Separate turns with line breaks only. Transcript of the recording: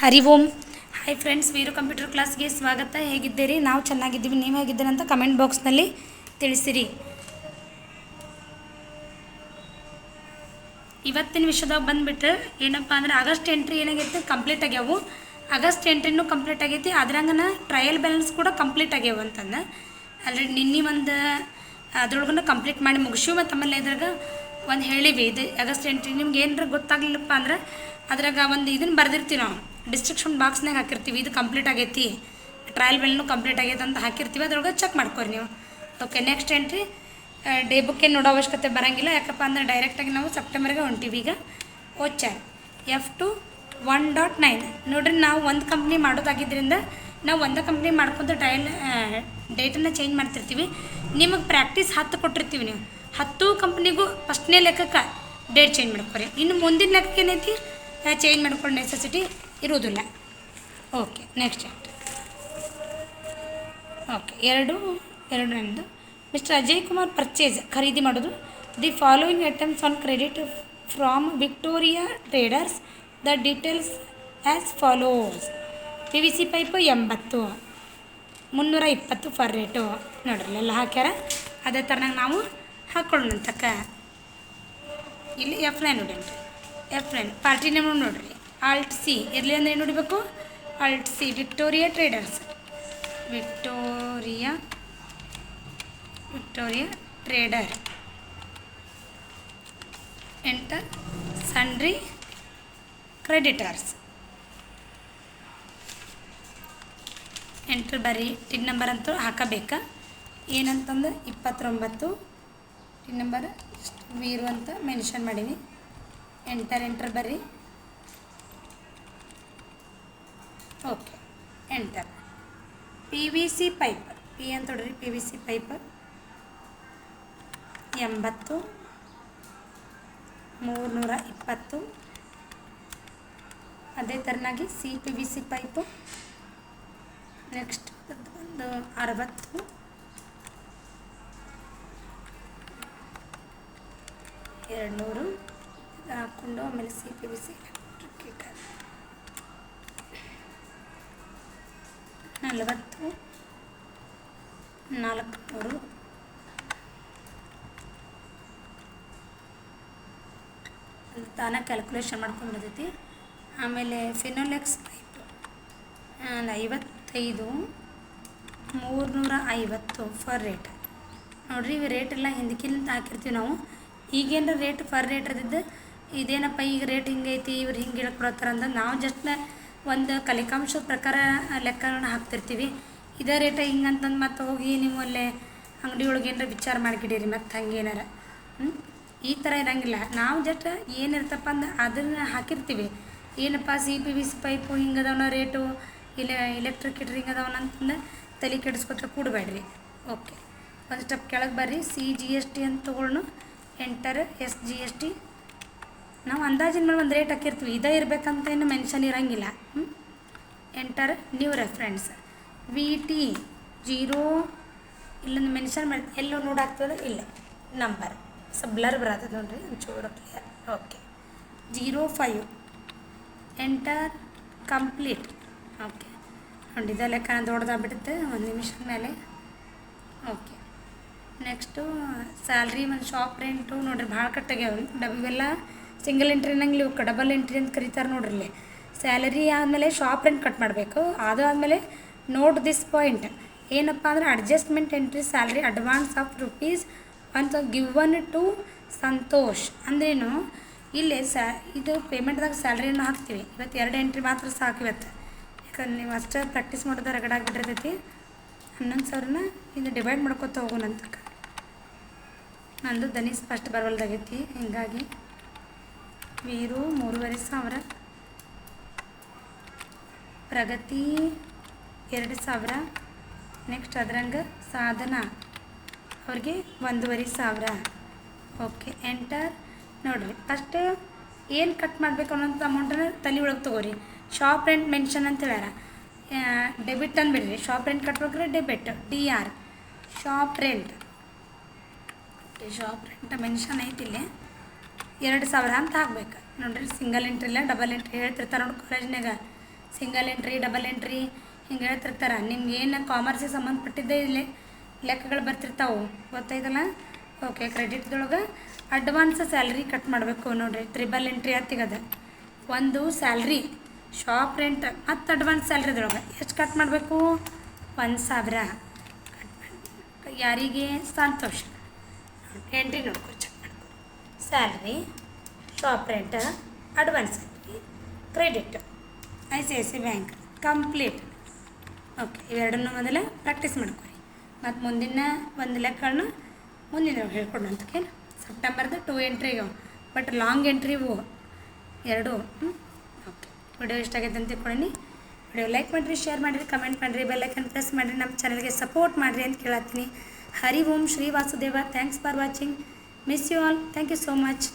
Hari Om. Hi friends Veeru computer ಕ್ಲಾಸ್ಗೆ ಸ್ವಾಗತ. ಹೇಗಿದ್ದೀರಿ? ನಾವು ಚೆನ್ನಾಗಿದ್ದೀವಿ. ನೀವು ಹೇಗಿದ್ದೀರಿ ಅಂತ ಕಮೆಂಟ್ ಬಾಕ್ಸ್ನಲ್ಲಿ ತಿಳಿಸಿರಿ. ಇವತ್ತಿನ ವಿಷಯದಾಗ ಬಂದುಬಿಟ್ರೆ ಏನಪ್ಪ ಅಂದ್ರೆ ಆಗಸ್ಟ್ ಎಂಟ್ರಿ ಏನಾಗೈತೆ? ಕಂಪ್ಲೀಟ್ ಆಗ್ಯಾವು. ಆಗಸ್ಟ್ ಎಂಟ್ರಿನೂ ಕಂಪ್ಲೀಟ್ ಆಗೈತಿ. ಅದ್ರಂಗನ ಟ್ರಯಲ್ ಬ್ಯಾಲೆನ್ಸ್ ಕೂಡ ಕಂಪ್ಲೀಟ್ ಆಗ್ಯಾವ ಅಂತಂದು. ಆಲ್ರೆಡಿ ನಿನ್ನೆ ಒಂದು ಅದ್ರೊಳಗನ ಕಂಪ್ಲೀಟ್ ಮಾಡಿ ಮುಗಿಸು ಮತ್ತು ಆಮೇಲೆ ಇದ್ರಾಗ ಒಂದು ಹೇಳಿವಿ. ಇದು ಆಗಸ್ಟ್ ಎಂಟ್ರಿ ನಿಮ್ಗೆ ಏನಾರ ಗೊತ್ತಾಗ್ಲಿಲ್ಲಪ್ಪ ಅಂದ್ರೆ ಅದ್ರಾಗ ಒಂದು ಇದನ್ನು ಬರೆದಿರ್ತೀವಿ ನಾವು. ಡಿಸ್ಕ್ರಿಪ್ಷನ್ ಬಾಕ್ಸ್ನಾಗ ಹಾಕಿರ್ತೀವಿ. ಇದು ಕಂಪ್ಲೀಟ್ ಆಗೈತಿ. ಟ್ರಯಲ್ ಬೆಲ್ನು ಕಂಪ್ಲೀಟ್ ಆಗೈತೆ ಅಂತ ಹಾಕಿರ್ತೀವಿ. ಅದ್ರೊಳಗೆ ಚೆಕ್ ಮಾಡ್ಕೊರಿ ನೀವು. ಓಕೆ, ನೆಕ್ಸ್ಟ್ ಏನ್ರಿ ಡೇ ಬುಕ್ ಏನು ನೋಡೋ ಅವಶ್ಯಕತೆ ಬರೋಂಗಿಲ್ಲ. ಯಾಕಪ್ಪ ಅಂದ್ರೆ ಡೈರೆಕ್ಟಾಗಿ ನಾವು ಸೆಪ್ಟೆಂಬರ್ಗೆ ಹೊಂಟೀವಿ ಈಗ. ಓಚಾರ್ F two one dot nine ನೋಡ್ರಿ, ನಾವು ಒಂದು ಕಂಪ್ನಿ ಮಾಡೋದಾಗಿದ್ದರಿಂದ ನಾವು ಒಂದು ಕಂಪ್ನಿ ಮಾಡ್ಕೊಂತ ಟ್ರಯಲ್ ಡೇಟನ್ನು ಚೇಂಜ್ ಮಾಡ್ತಿರ್ತೀವಿ. ನಿಮಗೆ ಪ್ರಾಕ್ಟೀಸ್ ಹತ್ತು ಕೊಟ್ಟಿರ್ತೀವಿ ನೀವು. ಹತ್ತು ಕಂಪ್ನಿಗೂ ಫಸ್ಟ್ನೇ ಲೆಕ್ಕಕ್ಕೆ ಡೇಟ್ ಚೇಂಜ್ ಮಾಡ್ಕೊರಿ. ಇನ್ನು ಮುಂದಿನ ಲೆಕ್ಕಕ್ಕೆ ಏನೈತಿ? ಚೇಂಜ್ ಮಾಡ್ಕೊಳ್ಳೋ ನೆಸೆಸಿಟಿ ಇರುವುದಿಲ್ಲ. ಓಕೆ ನೆಕ್ಸ್ಟ್ ಚಾಪ್ಟರ್ ಓಕೆ ಎರಡು ಎರಡು ನಂದು ಮಿಸ್ಟರ್ ಅಜಯ್ ಕುಮಾರ್ ಪರ್ಚೇಸ್ ಖರೀದಿ ಮಾಡೋದು. The following items on credit from Victoria traders the details as follows P V C pipe ಎಂಬತ್ತು, ಮುನ್ನೂರ ಇಪ್ಪತ್ತು ಫರ್ ರೇಟು ನೋಡ್ರಿ ಎಲ್ಲ ಹಾಕ್ಯಾರ? ಅದೇ ಥರನಾಗ ನಾವು ಹಾಕ್ಕೊಳ್ಳೋಣಂತಕ್ಕ ಇಲ್ಲಿ ಎಫ್ ನೈನ್ ನೋಡೇನ್ರಿ ಎಫ್ ನೈನ್ ಪಾರ್ಟಿ ನೇಮ್ ನೋಡ್ರಿ. ಆಲ್ಟ್ ಸಿ ಇರಲಿ ಅಂದರೆ ಏನು ನೋಡಬೇಕು alt C Victoria traders Victoria Victoria trader enter sundry creditors enter ಬರೀ ಟಿನ್ ನಂಬರ್ ಅಂತೂ ಹಾಕಬೇಕಾ. ಏನಂತಂದ್ರೆ ಇಪ್ಪತ್ತೊಂಬತ್ತು. ಟಿನ್ ನಂಬರ್ ವೀರು ಅಂತ ಮೆನ್ಷನ್ ಮಾಡೀನಿ. ಎಂಟರ್ ಎಂಟರ್ ಬರ್ರಿ. Okay, enter. P V C pipe P ಅಂತ ನೋಡ್ರಿ ಪಿ ವಿ ಸಿ ಪೈಪ್ ಎಂಬತ್ತು, ಮೂರುನೂರ ಇಪ್ಪತ್ತು. ಅದೇ ಥರನಾಗಿ C P V C pipe next ಒಂದು ಅರವತ್ತು. ಎರಡು ನೂರು ಹಾಕ್ಕೊಂಡು ಆಮೇಲೆ ಸಿ ಪಿ ವಿ ಸಿ ನಲವತ್ತು, ನಾಲ್ಕುನೂರು, ತಾನೇ ಕ್ಯಾಲ್ಕುಲೇಷನ್ ಮಾಡ್ಕೊಂಡು ಬರ್ತೈತಿ ಆಮೇಲೆ ಫಿನೋಲೆಕ್ಸ್ ಪೈಪ್ ಐವತ್ತೈದು ಮೂರುನೂರ ಐವತ್ತು ಫರ್ ರೇಟ್ ನೋಡಿರಿ, ಇವು ರೇಟ್ ಎಲ್ಲ ಹಿಂದಕ್ಕಿಂತ ಹಾಕಿರ್ತೀವಿ ನಾವು. ಈಗೇನು ರೇಟ್ ಫರ್ ರೇಟ್ ಇದ್ದಿದ್ದು, ಇದೇನಪ್ಪ, ಈಗ ರೇಟ್ ಹಿಂಗೈತಿ, ಇವ್ರು ಹಿಂಗೆ ಹೇಳಕ್ಕೆ ಬರತ್ತಾರ ನಾವು ಜಸ್ಟ್ ಒಂದು ಕಲಿಕಾಂಶದ ಪ್ರಕಾರ ಲೆಕ್ಕಗಳನ್ನ ಹಾಕ್ತಿರ್ತೀವಿ. ಇದೇ ರೇಟ ಹಿಂಗಂತಂದು ಮತ್ತೆ ಹೋಗಿ ನೀವು ಅಲ್ಲೇ ಅಂಗಡಿ ಒಳಗೆ ಏನಾರ ವಿಚಾರ ಮಾಡಿಕಿಡೀರಿ ಮತ್ತು ಹಂಗೇನಾರ ಹ್ಞೂ ಈ ಥರ ಇರೋಂಗಿಲ್ಲ. ನಾವು ಜಸ್ಟ್ ಏನಿರ್ತಪ್ಪ ಅಂದ್ರೆ ಅದನ್ನು ಹಾಕಿರ್ತೀವಿ. ಏನಪ್ಪ C P V C pipe ಹಿಂಗದವನ rate ಇಲ್ಲ ಎಲೆಕ್ಟ್ರಿಕ್ ಕಿಟ್ರಿಂಗ್ ಹಿಂಗದವನ ಅಂತಂದು ತಲೆ ಕೆಡಿಸ್ಕೊತ ಕೂಡಬೇಡ್ರಿ. ಓಕೆ ಒಂದು ಸ್ಟೆಪ್ ಕೆಳಗೆ ಬರ್ರಿ. ಸಿ ಜಿ ಎಸ್ ಟಿ ಅಂತ ತೊಗೊಳ್ನು. Enter S G S T ನಾವು ಅಂದಾಜಿನ ಮೇಲೆ ಒಂದು ರೇಟ್ ಹಾಕಿರ್ತೀವಿ. ಇದೇ ಇರಬೇಕಂತ ಏನು ಮೆನ್ಷನ್ ಇರೋಂಗಿಲ್ಲ. Enter new reference V T zero ಇಲ್ಲೊಂದು ಮೆನ್ಷನ್ ಮಾಡಿ ಎಲ್ಲೋ ನೋಡಾಗ್ತದೆ ಇಲ್ಲ. ನಂಬರ್ ಸೊ ಬ್ಲರ್ ಬರತ್ತದ ನೋಡ್ರಿ. ಒಂಚೂರು clear okay zero five enter complete okay ನೋಡಿ, ಇದೆ ಲೆಕ್ಕ ದೊಡ್ಡದಾಗ್ಬಿಡುತ್ತೆ. ಒಂದು ನಿಮಿಷದ ಮೇಲೆ. ಓಕೆ ನೆಕ್ಸ್ಟು ಸ್ಯಾಲ್ರಿ ಮತ್ತು ಶಾಪ್ ರೆಂಟು ನೋಡ್ರಿ, ಭಾಳ ಕಟ್ಟಾಗ್ಯಾವ. ಡಬ್ಬಿವೆಲ್ಲ ಸಿಂಗಲ್ ಎಂಟ್ರಿ ಅನ್ನಂಗಿಲ್ಲ ಇವು ಡಬಲ್ ಎಂಟ್ರಿ ಅಂತ ಕರೀತಾರೆ ನೋಡ್ರಿ ಇಲ್ಲಿ ಸ್ಯಾಲರಿ ಆದಮೇಲೆ ಶಾಪ್ ರೆಂಟ್ ಕಟ್ ಮಾಡಬೇಕು. ಅದು ಆದಮೇಲೆ ನೋಟ್ ದಿಸ್ ಪಾಯಿಂಟ್. ಏನಪ್ಪ ಅಂದ್ರೆ adjustment entry salary advance of rupees ಅಂತ ಗಿವನ್ ಟು ಸಂತೋಷ್. ಅಂದ್ರೇನು? ಇಲ್ಲಿ ಸ್ಯಾ, ಇದು ಪೇಮೆಂಟ್ದಾಗ ಸ್ಯಾಲ್ರಿಯನ್ನು ಹಾಕ್ತೀವಿ. ಇವತ್ತು ಎರಡು ಎಂಟ್ರಿ ಮಾತ್ರ ಸಾಕು ಇವತ್ತು. ಯಾಕಂದ್ರೆ ನೀವು ಅಷ್ಟೇ ಪ್ರಾಕ್ಟೀಸ್ ಮಾಡೋದು ರಗಡಾಗಿಬಿಟ್ಟಿರ್ತೈತಿ ಹನ್ನೊಂದು ಸಾವಿರನ ಇದು ಡಿವೈಡ್ ಮಾಡ್ಕೊತ ಹೋಗೋಣಂತಕ್ಕ. ನಂದು ದನಿ ಫಸ್ಟ್ ಬರವಲ್ದಾಗೈತಿ. ಹಿಂಗಾಗಿ ವೀರು ಮೂರುವರೆ ಸಾವಿರ. ಪ್ರಗತಿ ಎರಡು ಸಾವಿರ. ನೆಕ್ಸ್ಟ್ ಅದರಂಗ ಸಾಧನ. ಅವ್ರಿಗೆ ಒಂದೂವರೆ ಸಾವಿರ. ಓಕೆ ಎಂಟರ್ ನೋಡಿರಿ ಫಸ್ಟ್ ಏನು ಕಟ್ ಮಾಡಬೇಕು ಅನ್ನೋಂಥ ಅಮೌಂಟನ್ನು ತಲೆ ಒಳಗೆ ತೊಗೋರಿ. ಶಾಪ್ ರೆಂಟ್ ಮೆನ್ಷನ್ ಅಂತ ಹೇಳ್ಯಾರ. ಡೆಬಿಟ್ ಅಂದ್ಬಿಡ್ರಿ. Shop rent ಕಟ್ಬೇಕಾದ್ರೆ debit D R shop rent shop rent mention ಐತಿಲ್ಲೇ ಎರಡು ಸಾವಿರ ಅಂತ ಹಾಕ್ಬೇಕು ನೋಡ್ರಿ ಸಿಂಗಲ್ ಎಂಟ್ರಿ ಇಲ್ಲ ಡಬಲ್ ಎಂಟ್ರಿ ಹೇಳ್ತಿರ್ತಾರೆ ನೋಡಿ ಕಾಲೇಜ್ನಾಗ ಸಿಂಗಲ್ ಎಂಟ್ರಿ ಡಬಲ್ ಎಂಟ್ರಿ ಹಿಂಗೆ ಹೇಳ್ತಿರ್ತಾರೆ. ನಿಮ್ಗೆ ಏನು ಕಾಮರ್ಸಿಗೆ ಸಂಬಂಧಪಟ್ಟಿದ್ದೆ ಇಲ್ಲಿ ಲೆಕ್ಕಗಳು ಬರ್ತಿರ್ತಾವೆ. ಗೊತ್ತಾಯ್ತಲ್ಲ? ಓಕೆ ಕ್ರೆಡಿಟ್ದೊಳಗೆ ಅಡ್ವಾನ್ಸ್ ಸ್ಯಾಲ್ರಿ ಕಟ್ ಮಾಡಬೇಕು ನೋಡಿರಿ. ತ್ರಿಬಲ್ ಎಂಟ್ರಿ ಹತ್ತಿಗದ ಒಂದು ಸ್ಯಾಲ್ರಿ ಶಾಪ್ ರೆಂಟ್ ಮತ್ತು ಅಡ್ವಾನ್ಸ್ ಸ್ಯಾಲ್ರಿದೊಳಗೆ ಎಷ್ಟು ಕಟ್ ಮಾಡಬೇಕು? ಒಂದು ಸಾವಿರ. ಯಾರಿಗೆ? ಸಂತೋಷ. ಎಂಟ್ರಿ ನೋಡ್ಕೊ salary shop rent advance credit I C I C bank complete okay ಇವೆರಡನ್ನೂ ಮೊದಲ ಪ್ರಾಕ್ಟೀಸ್ ಮಾಡ್ಕೊಳ್ಳಿ ಮತ್ತು ಮುಂದಿನ ಒಂದು ಲೆಕ್ಕನ ಮುಂದಿನ ಹೇಳ್ಕೊಡೋಂತಕ್ಕೆ ಸೆಪ್ಟೆಂಬರ್ದು two entry but long entry ಎರಡು ಓಕೆ ವಿಡಿಯೋ ಇಷ್ಟ ಆಗೈತೆ ಅಂತ ತಿಳ್ಕೊಳ್ಳಿ. ವಿಡಿಯೋ ಲೈಕ್ ಮಾಡಿರಿ ಶೇರ್ ಮಾಡಿರಿ ಕಮೆಂಟ್ ಮಾಡಿರಿ ಬೆಲ್ಲೈಕನ್ ಪ್ರೆಸ್ ಮಾಡಿರಿ ನಮ್ಮ ಚಾನಲ್ಗೆ ಸಪೋರ್ಟ್ ಮಾಡಿರಿ ಅಂತ ಕೇಳತ್ತೀನಿ. Hari Om Shri Vasudeva. Thanks for watching Miss you all. Thank you so much.